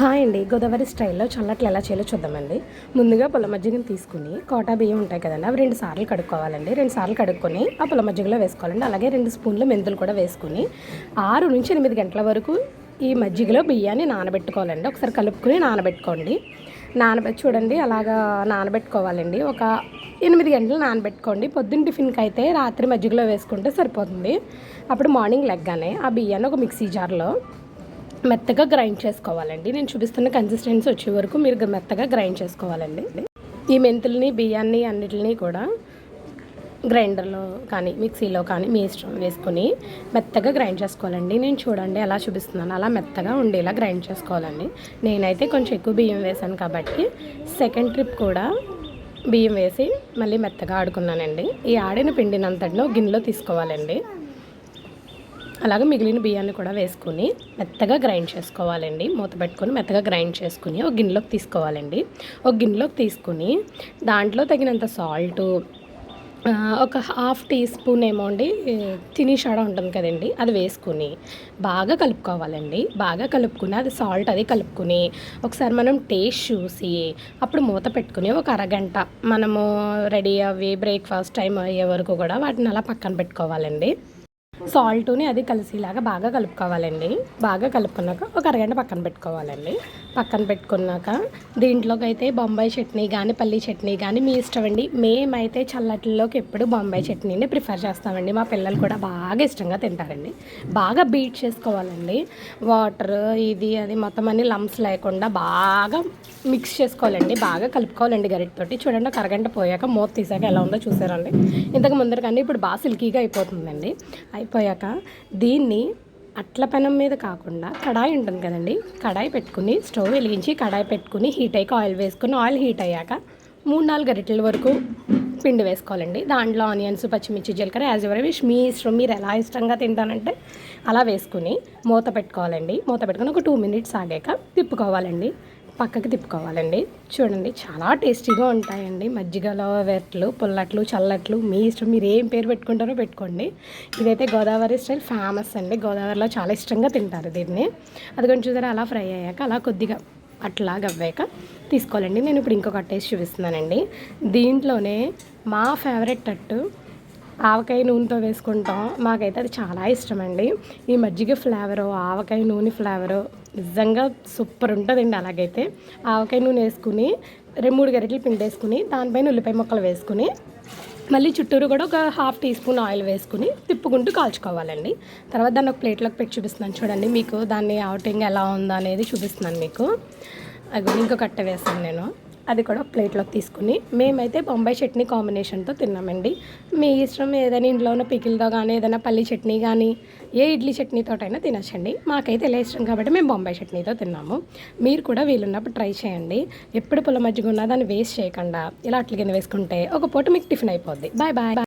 Hi అండి. గోదావరి స్టైల్లో చల్లట్లు ఎలా చేయాలో చూద్దామండి. ముందుగా పొల మజ్జిగను తీసుకుని కోటా బియ్యం ఉంటాయి కదండి అవి రెండు సార్లు కడుక్కోవాలండి. రెండు సార్లు కడుక్కొని ఆ పొల మజ్జిగలో వేసుకోవాలండి. అలాగే రెండు స్పూన్లు మెంతులు కూడా వేసుకుని ఆరు నుంచి ఎనిమిది గంటల వరకు ఈ మజ్జిగలో బియ్యాన్ని నానబెట్టుకోవాలండి. ఒకసారి కలుపుకొని నానబెట్టుకోండి. నానబె చూడండి అలాగా నానబెట్టుకోవాలండి. ఒక ఎనిమిది గంటలు నానబెట్టుకోండి. పొద్దున్న టిఫిన్కి అయితే రాత్రి మజ్జిగలో వేసుకుంటే సరిపోతుంది. అప్పుడు మార్నింగ్ లెగ్గానే ఆ బియ్యాన్ని ఒక మిక్సీ జార్లో మెత్తగా గ్రైండ్ చేసుకోవాలండి. నేను చూపిస్తున్న కన్సిస్టెన్సీ వచ్చే వరకు మీరు మెత్తగా గ్రైండ్ చేసుకోవాలండి. ఈ మెంతుల్ని బియ్యాన్ని అన్నిటిని కూడా గ్రైండర్లో కానీ మిక్సీలో కానీ మీ ఇష్టం వేసుకొని మెత్తగా గ్రైండ్ చేసుకోవాలండి. నేను చూడండి ఎలా చూపిస్తున్నాను. అలా మెత్తగా ఉండేలా గ్రైండ్ చేసుకోవాలండి. నేనైతే కొంచెం ఎక్కువ బియ్యం వేసాను కాబట్టి సెకండ్ ట్రిప్ కూడా బియ్యం వేసి మళ్ళీ మెత్తగా ఆడుకున్నానండి. ఈ ఆడిన పిండినంతటిలో గిన్నెలో తీసుకోవాలండి. అలాగే మిగిలిన బియ్యాన్ని కూడా వేసుకుని మెత్తగా గ్రైండ్ చేసుకోవాలండి. మూత పెట్టుకొని మెత్తగా గ్రైండ్ చేసుకుని ఒక గిన్నెలోకి తీసుకోవాలండి. ఒక గిన్నెలోకి తీసుకుని దాంట్లో తగినంత సాల్ట్ ఒక హాఫ్ టీ స్పూన్ ఏమో అండి తిని షాడ ఉంటుంది కదండి అది వేసుకుని బాగా కలుపుకోవాలండి. బాగా కలుపుకుని అది సాల్ట్ అది కలుపుకుని ఒకసారి మనం టేస్ట్ చూసి అప్పుడు మూత పెట్టుకుని ఒక అరగంట మనము రెడీ అవి బ్రేక్ఫాస్ట్ టైం అయ్యే వరకు కూడా వాటిని అలా పక్కన పెట్టుకోవాలండి. సాల్ట్ని అది కలిసేలాగా బాగా కలుపుకోవాలండి. బాగా కలుపుకున్నాక ఒక అరగంట పక్కన పెట్టుకోవాలండి. పక్కన పెట్టుకున్నాక దీంట్లోకి అయితే బొంబాయి చట్నీ కానీ పల్లీ చట్నీ కానీ మీ ఇష్టం అండి. మేమైతే చల్లటిలోకి ఎప్పుడు బొంబాయి చట్నీని ప్రిఫర్ చేస్తామండి. మా పిల్లలు కూడా బాగా ఇష్టంగా తింటారండి. బాగా బీట్ చేసుకోవాలండి. వాటర్ ఇది అది మొత్తం అన్ని లంప్స్ లేకుండా బాగా మిక్స్ చేసుకోవాలండి. బాగా కలుపుకోవాలండి గరిటతోటి. చూడండి ఒక అరగంట పోయాక మూత తీసాక ఎలా ఉందో చూసారండి ఇంతకు ముందర కానీ ఇప్పుడు బాగా సిల్కీగా అయిపోతుందండి. అయిపోయాక దీన్ని అట్ల పెనం మీద కాకుండా కడాయి ఉంటుంది కదండి కడాయి పెట్టుకుని స్టవ్ వెలిగించి కడాయి పెట్టుకుని హీట్ అయ్యాక ఆయిల్ వేసుకుని ఆయిల్ హీట్ అయ్యాక మూడు నాలుగు గరిటెల వరకు పిండి వేసుకోవాలండి. దాంట్లో ఆనియన్స్ పచ్చిమిర్చి జీలకర్ర యాజ్ ఎవర్ విష్ మీ ఇష్టం మీరు ఎలా ఇష్టంగా తింటానంటే అలా వేసుకుని మూత పెట్టుకోవాలండి. మూత పెట్టుకుని ఒక టూ మినిట్స్ ఆగాక తిప్పుకోవాలండి. పక్కకి తిప్పుకోవాలండి. చూడండి చాలా టేస్టీగా ఉంటాయండి. మజ్జిగలో వెట్లు పుల్లట్లు చల్లట్లు మీ ఇష్టం మీరు ఏం పేరు పెట్టుకుంటారో పెట్టుకోండి. ఇదైతే గోదావరి స్టైల్ ఫేమస్ అండి. గోదావరిలో చాలా ఇష్టంగా తింటారు దీన్ని. అది కొంచెం చూసారా అలా ఫ్రై అయ్యాక అలా కొద్దిగా అట్లా గవ్వాక తీసుకోవాలండి. నేను ఇప్పుడు ఇంకొక టేస్ట్ చూపిస్తున్నానండి. దీంట్లోనే మా ఫేవరెట్ అట్టు ఆవకాయ నూనెతో వేసుకుంటాం. మాకైతే అది చాలా ఇష్టం అండి ఈ మజ్జిగ ఫ్లేవరు ఆవకాయ నూనె ఫ్లేవరు నిజంగా సూపర్ ఉంటుందండి అలాగైతే. ఆవకాయ నూనె వేసుకుని రెండు మూడు గరిటలు పిండి వేసుకుని దానిపైన ఉల్లిపాయ ముక్కలు వేసుకుని మళ్ళీ చుట్టూరు కూడా ఒక హాఫ్ టీ స్పూన్ ఆయిల్ వేసుకుని తిప్పుకుంటూ కాల్చుకోవాలండి. తర్వాత దాన్ని ఒక ప్లేట్లోకి పెట్టి చూపిస్తున్నాను చూడండి మీకు దాన్ని అవుటింగ్ ఎలా ఉందా అనేది చూపిస్తున్నాను మీకు. అది ఇంకో కట్ట వేసాను నేను. అది కూడా ప్లేట్లోకి తీసుకుని మేమైతే బొంబాయి చట్నీ కాంబినేషన్తో తిన్నామండి. మీ ఇష్టం ఏదైనా ఇంట్లో ఉన్న పికిల్తో కానీ ఏదైనా పల్లి చట్నీ కానీ ఏ ఇడ్లీ చట్నీతోటైనా తినచ్చండి. మాకైతే ఇలా ఇష్టం కాబట్టి మేము బొంబాయి చట్నీతో తిన్నాము. మీరు కూడా వీలున్నప్పుడు ట్రై చేయండి. ఎప్పుడు పుల్ల మజ్జిగ ఉన్నా దాన్ని వేస్ట్ చేయకుండా ఇలా అట్ల కింద వేసుకుంటే ఒక పూట మీకు టిఫిన్ అయిపోద్ది. Bye bye.